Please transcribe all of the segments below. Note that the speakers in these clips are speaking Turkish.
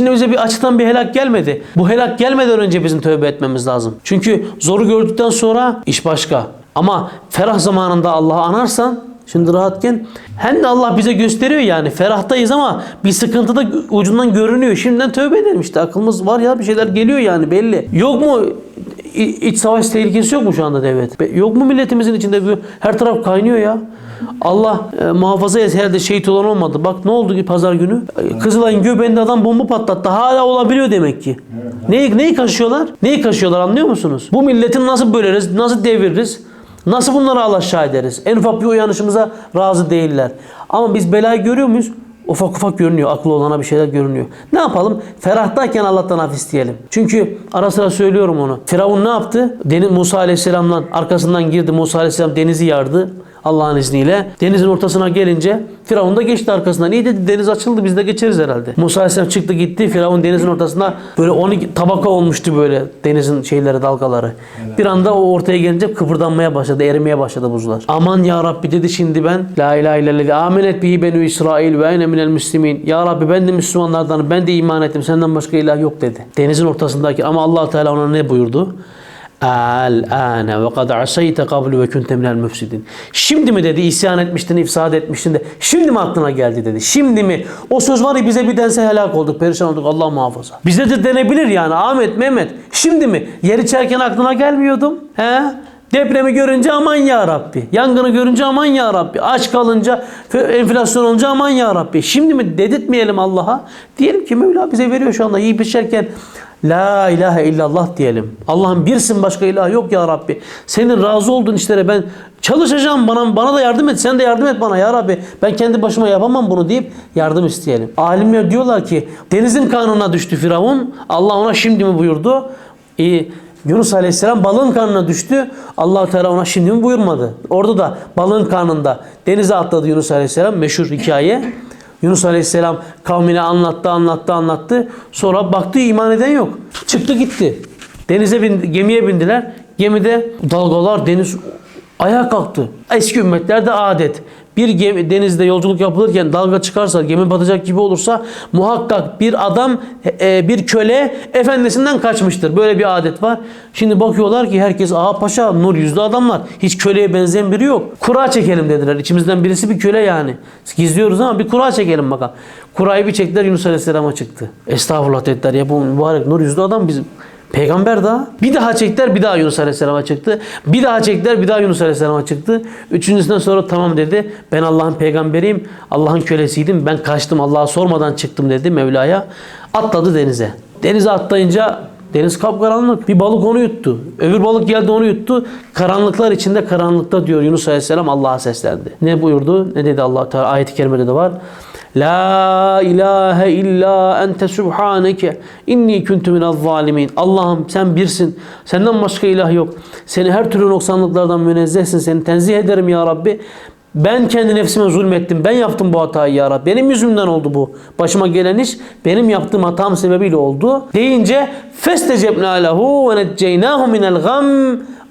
şimdi bize bir açıdan bir helak gelmedi. Bu helak gelmeden önce bizim tövbe etmemiz lazım. Çünkü zoru gördükten sonra iş başka. Ama ferah zamanında Allah'ı anarsan Şimdi rahatken hem de Allah bize gösteriyor yani ferahtayız ama bir sıkıntı da ucundan görünüyor. Şimdiden tövbe edelim işte aklımız var ya bir şeyler geliyor yani belli. Yok mu iç savaş tehlikesi yok mu şu anda devlet? Yok mu milletimizin içinde her taraf kaynıyor ya. Allah e, muhafaza et herhalde şehit olan olmadı. Bak ne oldu ki pazar günü? E, Kızılay'ın göbeğinde adam bomba patlattı. Hala olabiliyor demek ki. Neyi, neyi kaşıyorlar? Neyi kaşıyorlar anlıyor musunuz? Bu milletin nasıl böleriz, nasıl deviririz? Nasıl bunları alaşağı ederiz? En ufak bir uyanışımıza razı değiller. Ama biz belayı görüyor muyuz? Ufak ufak görünüyor. Aklı olana bir şeyler görünüyor. Ne yapalım? Ferahtayken Allah'tan af isteyelim. Çünkü ara sıra söylüyorum onu. Firavun ne yaptı? Deniz Musa Aleyhisselam'dan arkasından girdi. Musa Aleyhisselam denizi yardı. Allah'ın izniyle. Denizin ortasına gelince Firavun da geçti arkasından. İyi dedi deniz açıldı biz de geçeriz herhalde. Musa Aleyhisselam çıktı gitti. Firavun denizin ortasında böyle 12 tabaka olmuştu böyle denizin şeyleri dalgaları. Bir anda o ortaya gelince kıpırdanmaya başladı. Erimeye başladı buzlar. Aman ya Rabbi dedi şimdi ben. La ilahe illallah. Amenet bihi benü İsrail ve ene minel müslimin. Ya Rabbi ben de Müslümanlardanım. Ben de iman ettim. Senden başka ilah yok dedi. Denizin ortasındaki ama allah Teala ona ne buyurdu? Ve kad asayte kablu ve kunte minel müfsidin. Şimdi mi dedi isyan etmiştin, ifsad etmiştin de şimdi mi aklına geldi dedi. Şimdi mi? O söz var ya bize bir dense helak olduk, perişan olduk Allah muhafaza. Bize de denebilir yani Ahmet, Mehmet. Şimdi mi? Yer içerken aklına gelmiyordum. He? Depremi görünce aman ya Rabbi. Yangını görünce aman ya Rabbi. Aç kalınca, enflasyon olunca aman ya Rabbi. Şimdi mi dedirtmeyelim Allah'a? Diyelim ki Mevla bize veriyor şu anda yiyip içerken La ilahe illallah diyelim. Allah'ım birsin başka ilah yok ya Rabbi. Senin razı olduğun işlere ben çalışacağım bana bana da yardım et. Sen de yardım et bana ya Rabbi. Ben kendi başıma yapamam bunu deyip yardım isteyelim. Alimler diyorlar ki denizin karnına düştü Firavun. Allah ona şimdi mi buyurdu? Ee, Yunus Aleyhisselam balığın karnına düştü. allah Teala ona şimdi mi buyurmadı? Orada da balığın karnında denize atladı Yunus Aleyhisselam. Meşhur hikaye. Yunus Aleyhisselam kavmine anlattı, anlattı, anlattı. Sonra baktı iman eden yok. Çıktı gitti. Denize bindi, gemiye bindiler. Gemide dalgalar deniz ayağa kalktı. Eski ümmetlerde adet. Bir gemi, denizde yolculuk yapılırken dalga çıkarsa, gemi batacak gibi olursa muhakkak bir adam, e, bir köle efendisinden kaçmıştır. Böyle bir adet var. Şimdi bakıyorlar ki herkes ağa paşa, nur yüzlü adamlar. Hiç köleye benzeyen biri yok. Kura çekelim dediler. İçimizden birisi bir köle yani. Gizliyoruz ama bir kura çekelim bakalım. Kurayı bir çektiler Yunus Aleyhisselam'a çıktı. Estağfurullah dediler ya bu mübarek nur yüzlü adam bizim. Peygamber daha. Bir daha çektiler bir daha Yunus Aleyhisselam'a çıktı. Bir daha çektiler bir daha Yunus Aleyhisselam'a çıktı. Üçüncüsünden sonra tamam dedi. Ben Allah'ın peygamberiyim. Allah'ın kölesiydim. Ben kaçtım Allah'a sormadan çıktım dedi Mevla'ya. Atladı denize. Denize atlayınca deniz kapkaranlık. Bir balık onu yuttu. Öbür balık geldi onu yuttu. Karanlıklar içinde karanlıkta diyor Yunus Aleyhisselam Allah'a seslendi. Ne buyurdu? Ne dedi Allah Teala? Ayet-i kerimede de var. La ilahe illa ente subhaneke inni kuntu minel zalimin. Allah'ım sen birsin. Senden başka ilah yok. Seni her türlü noksanlıklardan münezzehsin. Seni tenzih ederim ya Rabbi. Ben kendi nefsime zulmettim. Ben yaptım bu hatayı ya Rabbi. Benim yüzümden oldu bu. Başıma gelen iş benim yaptığım hatam sebebiyle oldu. Deyince festecebna lehu ve necceynahu minel gam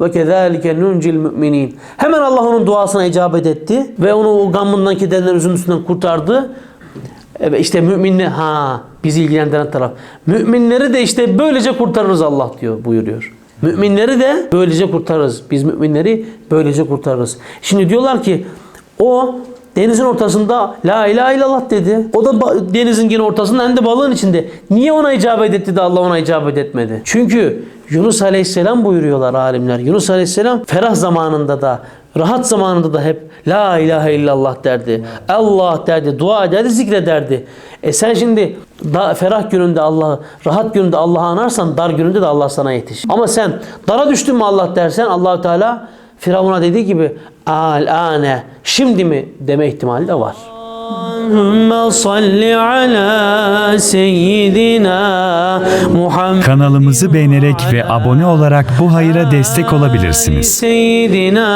ve kezalike nuncil müminin. Hemen Allah onun duasına icabet etti ve onu o gamından kederinden üzüntüsünden kurtardı. Evet işte müminle ha bizi ilgilendiren taraf. Müminleri de işte böylece kurtarırız Allah diyor buyuruyor. Müminleri de böylece kurtarırız. Biz müminleri böylece kurtarırız. Şimdi diyorlar ki o denizin ortasında la ilahe illallah dedi. O da denizin yine ortasında hem de balığın içinde. Niye ona icabet etti de Allah ona icabet etmedi? Çünkü Yunus Aleyhisselam buyuruyorlar alimler. Yunus Aleyhisselam ferah zamanında da rahat zamanında da hep la ilahe illallah derdi. Allah derdi, dua ederdi, zikrederdi. E sen şimdi da, ferah gününde Allah'ı, rahat gününde Allah'ı anarsan dar gününde de Allah sana yetiş. Ama sen dara düştün mü Allah dersen Allahu Teala Firavun'a dediği gibi alane şimdi mi deme ihtimali de var. Kanalımızı beğenerek ve abone olarak bu hayıra destek olabilirsiniz. Seyyidina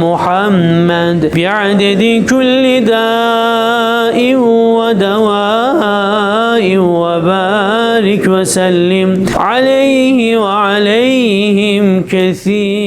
Muhammed bi'adedi kulli da'in ve dawa'in ve barik ve sellim aleyhi ve aleyhim kesir.